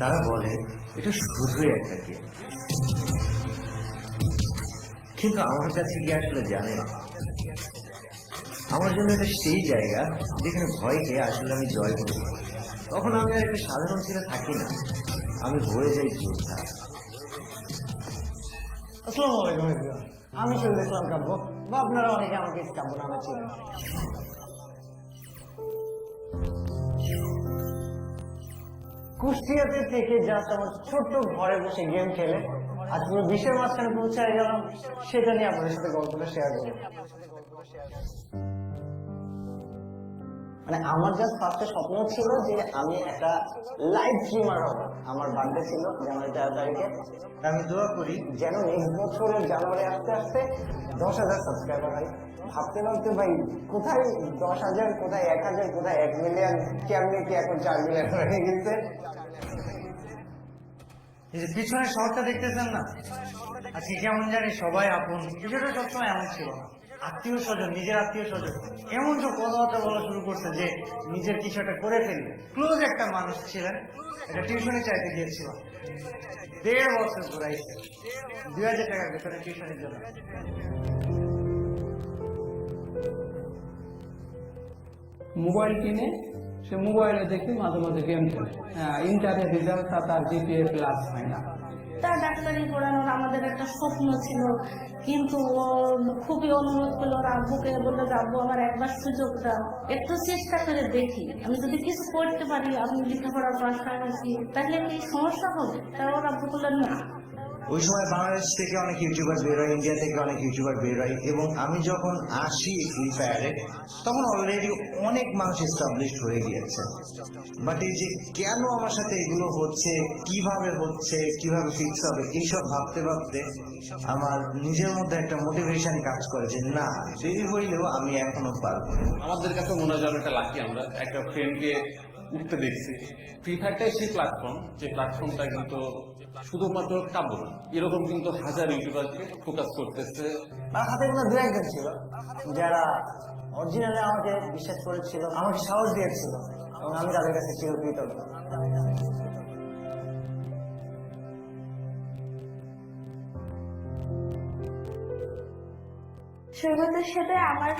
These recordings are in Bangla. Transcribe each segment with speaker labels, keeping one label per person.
Speaker 1: তারা বলে, এটা শুধুই একটা গেম কিন্তু আমার কাছে গিয়ে আসলে জানে? আমার জন্য এটা সেই জায়গা যেখানে ভয়কে আসলে আমি জয় করি তখন আমি আর একটা সাধারণ ছেলে থাকি না। আমি হয়ে যাই যোদ্ধা।
Speaker 2: আসসালামু আমি বা আপনারা অনেকে আমাকে কাব্য নামে চিনেন। কুষ্টিয়াতে থেকে জাস্ট আমার ছোট্ট ঘরে বসে গেম খেলে আজ পুরো বিশ্বের মাঝখানে পৌঁছায় গেলাম সেটা নিয়ে আপনাদের সাথে গল্পটা শেয়ার করব। মানে আমার জাস্ট ফার্স্টে স্বপ্ন ছিল যে আমি একটা লাইভ স্ট্রিমার হব। আমার বার্থডে ছিল জানুয়ারি তেরো তারিখে।
Speaker 1: আমি দোয়া করি
Speaker 2: যেন নেক্সট বছরের জানুয়ারি আসতে আসতে দশ হাজার সাবস্ক্রাইবার হয়। ভাবতে ভাবতে ভাই কোথায় দশ হাজার কোথায় এক হাজার কোথায় এক মিলিয়ন কেমনি কি এখন চার মিলিয়ন হয়ে গেছে?
Speaker 3: এই যে পিছনের শহরটা দেখতেছেন না? আজকে কেমন জানি সবাই আপন। বিষয়টা সবসময় এমন ছিল। না আত্মীয় স্বজন, নিজের আত্মীয় স্বজন। এমন সব কথাবার্তা বলা শুরু করছে যে নিজের কিছু একটা করে ফেলবে ক্লোজ একটা মানুষ ছিলেন, একটা টিউশনে চাইতে গিয়েছিল। দেড় বছর ঘুরাইছে। দুই হাজার টাকার ভেতরে টিউশনের জন্য।
Speaker 4: মোবাইল কিনে সে মোবাইলে দেখে মাঝে মাঝে গেম খেলে। হ্যাঁ ইন্টারের রেজাল্ট তার জিপিএ প্লাস হয় না।
Speaker 5: তার ডাক্তারি পড়ানোর আমাদের একটা স্বপ্ন ছিল, কিন্তু ও খুবই অনুরোধ করল ওর বলল যে আমার একবার সুযোগ দাও। একটু চেষ্টা করে দেখি। আমি যদি কিছু করতে পারি, আমি লেখাপড়ার পাশাপাশি তাহলে কি সমস্যা হবে? তা ওর বললেন না।
Speaker 1: ওই সময় বাংলাদেশ থেকে অনেক ইউটিউবার বের হয় ইন্ডিয়া থেকে অনেক ইউটিউবার বের হয় এবং আমি যখন আসি ফ্রি ফায়ারে তখন অলরেডি অনেক মানুষ এস্টাবলিশ হয়ে গিয়েছে। বাট এই যে কেন আমার সাথে এগুলো হচ্ছে, কীভাবে হচ্ছে, কীভাবে ফিক্স হবে, এইসব ভাবতে ভাবতে আমার নিজের মধ্যে একটা মোটিভেশন কাজ করে যে না, দেরি হইলেও আমি এখনও পারব
Speaker 6: আমাদের কাছে মনে হয় এটা লাকি আমরা, একটা ফ্রেন্ডকে উঠতে দেখছি। ফ্রি ফায়ারটাই সেই প্ল্যাটফর্ম যে প্ল্যাটফর্মটা কিন্তু শুধুমাত্র কাব্য এরকম কিন্তু হাজার ইউটিউবারকে ফোকাস করতেছে।
Speaker 2: তার হাতে কোনো দু একজন ছিল যারা অরিজিনালি আমাকে বিশ্বাস করেছিল আমাকে সাহস দিয়েছিল এবং আমি তাদের কাছে চিরকৃতজ্ঞ
Speaker 5: সৈকতের সাথে আমার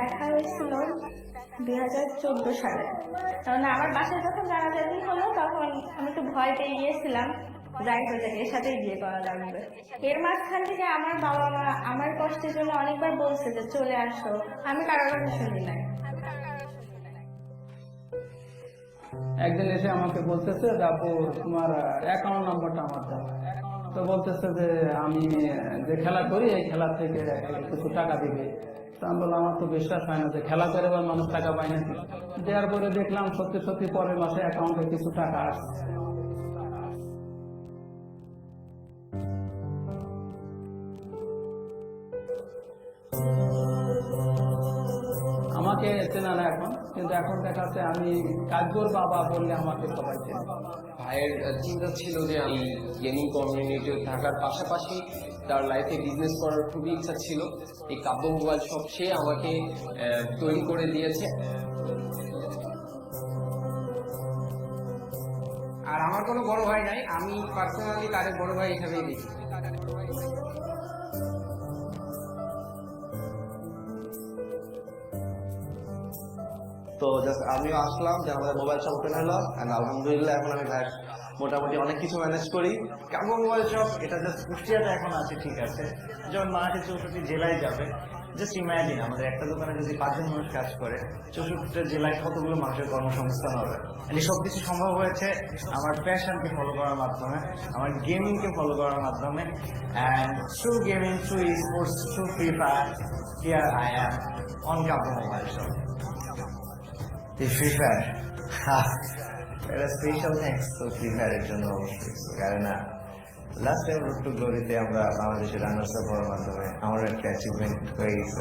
Speaker 5: দেখা হয়েছিল দুই হাজার চোদ্দ সালে। কারণ আমার বাসায় যখন জানাজানি হলো, তখন আমি একটু ভয় পেয়ে গিয়েছিলাম, যাই যাবে এর সাথেই বিয়ে করা লাগবে এর মাঝখান থেকে আমার বাবা মা আমার কষ্টের জন্য অনেকবার বলছে যে, চলে আসো। আমি কারোর কথা শুনি নাই।
Speaker 4: একদিন এসে আমাকে বলতেছে আপু, তোমার অ্যাকাউন্ট নাম্বারটা আমার দাও। তো বলতেছে যে, আমি যে খেলা করি, এই খেলা থেকে কিছু টাকা দিবে। তো আমি বললাম আমার তো বিশ্বাস হয় না যে খেলা করে এবার মানুষ টাকা পায় নাকি? দেওয়ার পরে দেখলাম সত্যি সত্যি পরের মাসে অ্যাকাউন্টে কিছু টাকা আসছে। আমাকে চেনা না এখন কিন্তু এখন দেখাচ্ছে আমি কাজগর বাবা বললে আমাকে সবাই চেনে
Speaker 7: ভাইয়ের চিন্তা ছিল যে আমি গেমিং কমিউনিটি থাকার পাশাপাশি তার লাইফে বিজনেস করার খুবই ইচ্ছা ছিল। এই কাব্য মোবাইল শপ সে আমাকে আহ, তৈরি করে দিয়েছে।
Speaker 8: আর আমার কোনো বড় ভাই নাই আমি পার্সোনালি তাদের বড় ভাই হিসাবেই দেখি।
Speaker 9: তো জাস্ট আমিও আসলাম যে আমাদের মোবাইল শপ ওপেন হলো অ্যান্ড আলহামদুলিল্লাহ এখন আমি ভাই মোটামুটি অনেক কিছু ম্যানেজ করি।
Speaker 3: কাব্য মোবাইল শপ এটা জাস্ট কুষ্টিয়াতে এখন আছে, ঠিক আছে। যখন মাঠে চৌষট্টি জেলায় যাবে জাস্ট ইমাজিন আমাদের একটা দোকানে যদি পাঁচজন মানুষ কাজ করে, চৌষট্টিটা জেলায় কতগুলো মানুষের কর্মসংস্থান হবে? এই সব কিছু সম্ভব হয়েছে আমার প্যাশনকে ফলো করার মাধ্যমে, আমার গেমিংকে ফলো করার মাধ্যমে and through gaming through sports through free fire here I am on mobile shop
Speaker 1: এই ফ্রি ফায়ার এটা স্পেশাল থ্যাঙ্কস তো ফ্রি ফায়ারের জন্য অবশ্যই। কারণ লাস্ট টাইম রোড টু গ্লোরিতে আমরা বাংলাদেশের রানার্স আপ হওয়ার মাধ্যমে আমার একটা অ্যাচিভমেন্ট হয়ে গেছে।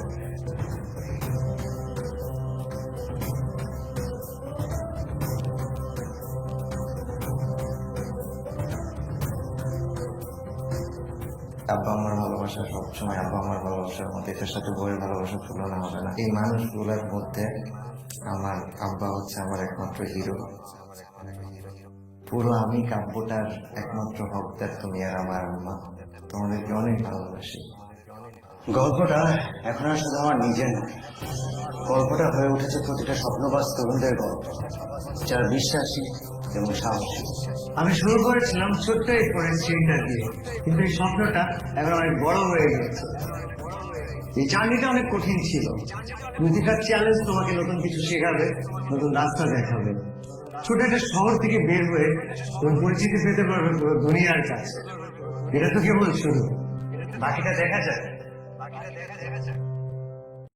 Speaker 1: আব্বা আমার ভালোবাসা সবসময়, আব্বা আমার ভালোবাসার মধ্যে এটার সাথে বইয়ের ভালোবাসা তুলনা হবে না। এই মানুষগুলোর মধ্যে আমার আব্বা হচ্ছে আমার একমাত্র হিরো।
Speaker 2: পুরো আমি কাব্যটার একমাত্র হকদার তুমি আর আমার আম্মা। তোমাদেরকে অনেক ভালোবাসি। গল্পটা এখন আর শুধু আমার নিজের নয়, গল্পটা হয়ে উঠেছে প্রতিটা স্বপ্নবাস তরুণদের গল্প, যারা বিশ্বাসী এবং সাহসী। আমি শুরু করেছিলাম ছোট্ট এই ফরেন্সিকটা দিয়ে কিন্তু এই স্বপ্নটা এখন অনেক বড় হয়ে গেছে। এই জার্নিটা অনেক কঠিন ছিল। প্রতিটা চ্যালেঞ্জ তোমাকে নতুন কিছু শেখাবে, নতুন রাস্তা দেখাবে। ছোট একটা শহর থেকে বের হয়ে তুমি পরিচিতি পেতে পারবে পুরো দুনিয়ার কাছে। এটা তো কেবল শুরু। বাকিটা দেখা যায়